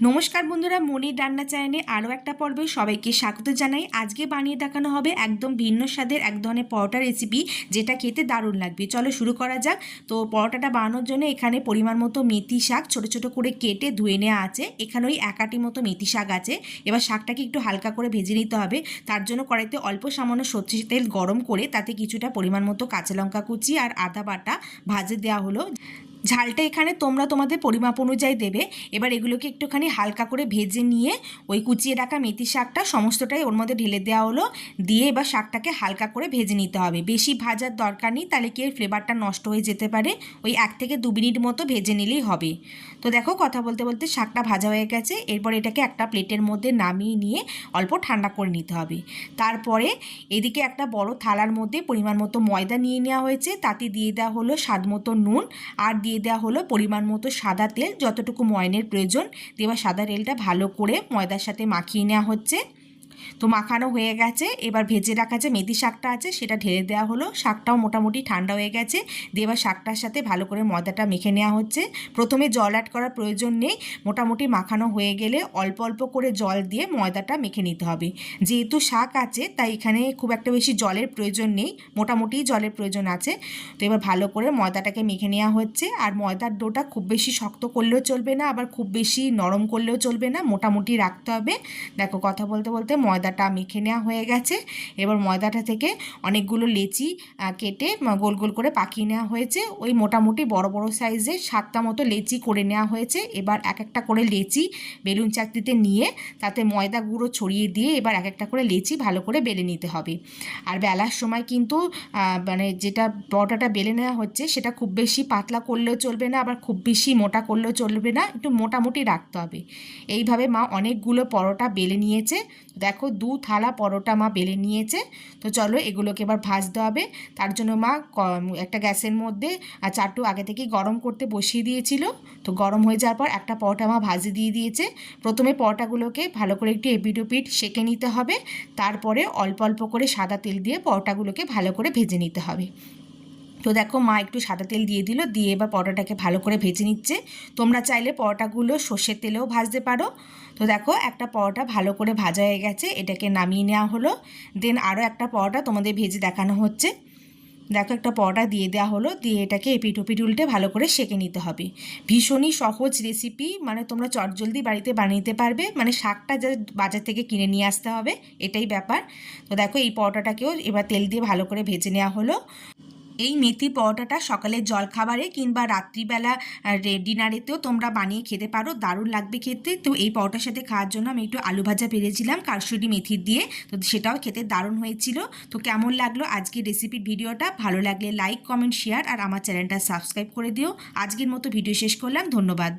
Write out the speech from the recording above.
নমস্কার বন্ধুরা, মনির রান্না চ্যানেলে আরও একটা পর্বে সবাইকে স্বাগত জানাই। আজকে বানিয়ে দেখানো হবে একদম ভিন্ন স্বাদের এক ধরনের পরোটা রেসিপি যেটা খেতে দারুণ লাগবে। চলো শুরু করা যাক। তো পরোটাটা বানানোর জন্য এখানে পরিমাণ মতো মেথি শাক ছোট ছোট করে কেটে ধুয়ে নেওয়া আছে। এখানে ওই একাটি মতো মেথি শাক আছে। এবার শাকটাকে একটু হালকা করে ভেজে নিতে হবে। তার জন্য কড়াইতে অল্প সামান্য সর্ষের তেল গরম করে তাতে কিছুটা পরিমাণ মতো কাঁচা লঙ্কা কুচি আর আদা বাটা ভাজে দেওয়া হলো। ঝালটা এখানে তোমরা তোমাদের পরিমাপ অনুযায়ী দেবে। এবার এগুলোকে একটুখানি হালকা করে ভেজে নিয়ে ওই কুচিয়ে রাখা মেথি শাকটা সমস্তটাই ওর মধ্যে ঢেলে দেওয়া হলো। দিয়ে এবার শাকটাকে হালকা করে ভেজে নিতে হবে। বেশি ভাজার দরকার নেই, তাহলে কি এর ফ্লেভারটা নষ্ট হয়ে যেতে পারে? ওই এক থেকে দু মিনিট মতো ভেজে নিলেই হবে। তো দেখো কথা বলতে বলতে শাকটা ভাজা হয়ে গেছে। এরপর এটাকে একটা প্লেটের মধ্যে নামিয়ে নিয়ে অল্প ঠান্ডা করে নিতে হবে। তারপরে এদিকে একটা বড় থালার মধ্যে পরিমাণ মতো ময়দা নিয়ে নেওয়া হয়েছে। তাতে দিয়ে দেওয়া হলো স্বাদ মতো নুন। আর দিয়ে দেওয়া হলো পরিমাণ মতো সাদা তেল, যতটুকু ময়নের প্রয়োজন। দিয়ে সাদা তেলটা ভালো করে ময়দার সাথে মাখিয়ে নেওয়া হচ্ছে। তো মাখানো হয়ে গেছে। এবার ভেজে রাখা যে মেথি শাকটা আছে, সেটা ঢেলে দেওয়া হলো। শাকটাও মোটামুটি ঠান্ডা হয়ে গেছে। দিয়ে এবার শাকটার সাথে ভালো করে ময়দাটা মেখে নেওয়া হচ্ছে। প্রথমে জল অ্যাড করার প্রয়োজন নেই। মোটামুটি মাখানো হয়ে গেলে অল্প অল্প করে জল দিয়ে ময়দাটা মেখে নিতে হবে। যেহেতু শাক আছে, তাই এখানে খুব একটা বেশি জলের প্রয়োজন নেই। মোটামুটি জলের প্রয়োজন আছে। তো এবার ভালো করে ময়দাটাকে মেখে নেওয়া হচ্ছে। আর ময়দার ডোটা খুব বেশি শক্ত করলেও চলবে না, আবার খুব বেশি নরম করলেও চলবে না। মোটামুটি রাখতে হবে। দেখো, কথা বলতে বলতে ময়দাটা মেখে নেওয়া হয়ে গেছে। এবার ময়দাটা থেকে অনেকগুলো লেচি কেটে গোল গোল করে পাকিয়ে নেওয়া হয়েছে। ওই মোটামুটি বড় বড় সাইজে সাতটা মতো লেচি করে নেওয়া হয়েছে। এবার এক একটা করে লেচি বেলুন চাকতিতে নিয়ে তাতে ময়দা গুঁড়ো ছড়িয়ে দিয়ে এবার এক একটা করে লেচি ভালো করে বেলে নিতে হবে। আর বেলার সময় কিন্তু মানে যেটা পরোটাটা বেলে নেওয়া হচ্ছে সেটা খুব বেশি পাতলা করলেও চলবে না, আবার খুব বেশি মোটা করলেও চলবে না, একটু মোটামুটি রাখতে হবে। এইভাবে মা অনেকগুলো পরোটা বেলে নিয়েছে। দেখো দু থালা পরোটা মা বেলে নিয়েছে। তো চলো এগুলোকে এবার ভাজতে হবে। তার জন্য মা একটা গ্যাসের মধ্যে আর চারটু আগে থেকে গরম করতে বসিয়ে দিয়েছিল। তো গরম হয়ে যাওয়ার পর একটা পরোটা মা ভাজি দিয়ে দিয়েছে। প্রথমে পরোটাগুলোকে ভালো করে একটু এপিট ওপিট সেঁকে নিতে হবে। তারপরে অল্প অল্প করে সাদা তেল দিয়ে পরোটাগুলোকে ভালো করে ভেজে নিতে হবে। তো দেখো মা একটু সাদা তেল দিয়ে দিল, দিয়ে এবার পরোটাটাকে ভালো করে ভেজে নিচ্ছে। তোমরা চাইলে পরোটাগুলো সর্ষের তেলেও ভাজতে পারো। তো দেখো একটা পরোটা ভালো করে ভাজা হয়ে গেছে, এটাকে নামিয়ে নেওয়া হলো। দেন আরও একটা পরোটা তোমাদের ভেজে দেখানো হচ্ছে। দেখো একটা পরোটা দিয়ে দেওয়া হলো, দিয়ে এটাকে এপিট ওপিট উল্টে ভালো করে সেঁকে নিতে হবে। ভীষণই সহজ রেসিপি মানে তোমরা চটজলদি বাড়িতে বানিয়ে পারবে মানে শাকটা যা বাজার থেকে কিনে নিয়ে আসতে হবে, এটাই ব্যাপার। তো দেখো এই পরোটাটাকেও এবার তেল দিয়ে ভালো করে ভেজে নেওয়া হলো। এই মেথি পরোটাটা সকালের জলখাবারে কিংবা রাত্রিবেলা ডিনারেতেও তোমরা বানিয়ে খেতে পারো, দারুণ লাগবে খেতে। তো এই পরোটার সাথে খাওয়ার জন্য আমি একটু আলু ভাজা পেরেছিলাম, কারশুরি মেথির দিয়ে। তো সেটাও খেতে দারুণ হয়েছিল। তো কেমন লাগল আজকের রেসিপির ভিডিওটা? ভালো লাগলে লাইক কমেন্ট শেয়ার আর আমার চ্যানেলটা সাবস্ক্রাইব করে দিও। আজকের মতো ভিডিও শেষ করলাম। ধন্যবাদ।